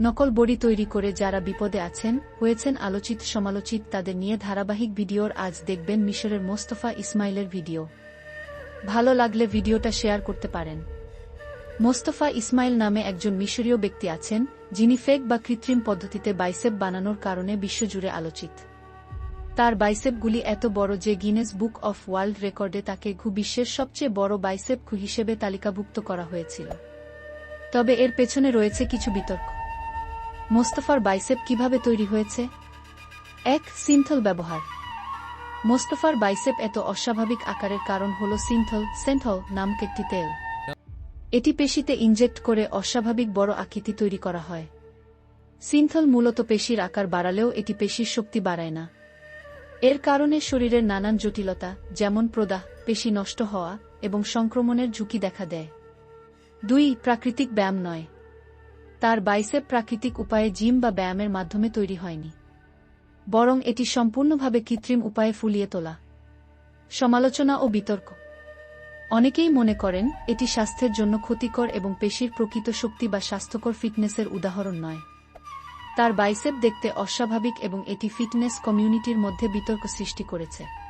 নকল বড়ি তৈরি করে যারা বিপদে আছেন, হয়েছেন আলোচিত সমালোচিত তাদের নিয়ে ধারাবাহিক ভিডিওর আজ দেখবেন মিশরের মোস্তফা ইসমাইলের ভিডিও। ভালো লাগলে ভিডিওটা শেয়ার করতে পারেন। মোস্তফা ইসমাইল নামে একজন মিশরীয় ব্যক্তি আছেন, যিনি ফেক বা কৃত্রিম পদ্ধতিতে বাইসেপ বানানোর কারণে বিশ্বজুড়ে আলোচিত। তার বাইসেপগুলি এত বড় যে গিনেস বুক অফ ওয়ার্ল্ড রেকর্ডে তাকে ঘু বিশ্বের সবচেয়ে বড় বাইসেপ হিসেবে তালিকাভুক্ত করা হয়েছিল। তবে এর পেছনে রয়েছে কিছু বিতর্ক। মোস্তফার বাইসেপ কীভাবে তৈরি হয়েছে? এক, সিনথল ব্যবহার। মোস্তফার বাইসেপ এত অস্বাভাবিক আকারের কারণ হল সিনথল, সেন্থল নামক একটি তেল। এটি পেশিতে ইনজেক্ট করে অস্বাভাবিক বড় আকৃতি তৈরি করা হয়। সিনথল মূলত পেশির আকার বাড়ালেও এটি পেশির শক্তি বাড়ায় না। এর কারণে শরীরের নানান জটিলতা, যেমন প্রদাহ, পেশি নষ্ট হওয়া এবং সংক্রমণের ঝুঁকি দেখা দেয়। দুই, প্রাকৃতিক ব্যায়াম নয়। তার বাইসেপ প্রাকৃতিক উপায়ে জিম বা ব্যায়ামের মাধ্যমে তৈরি হয়নি। বরং এটি সম্পূর্ণভাবে কৃত্রিম উপায়ে ফুলিয়ে তোলা। সমালোচনা ও বিতর্ক। অনেকেই মনে করেন, এটি স্বাস্থ্যের জন্য ক্ষতিকর এবং পেশির প্রকৃত শক্তি বা স্বাস্থ্যকর ফিটনেসের উদাহরণ নয়। তার বাইসেপ দেখতে অস্বাভাবিক এবং এটি ফিটনেস কমিউনিটির মধ্যে বিতর্ক সৃষ্টি করেছে।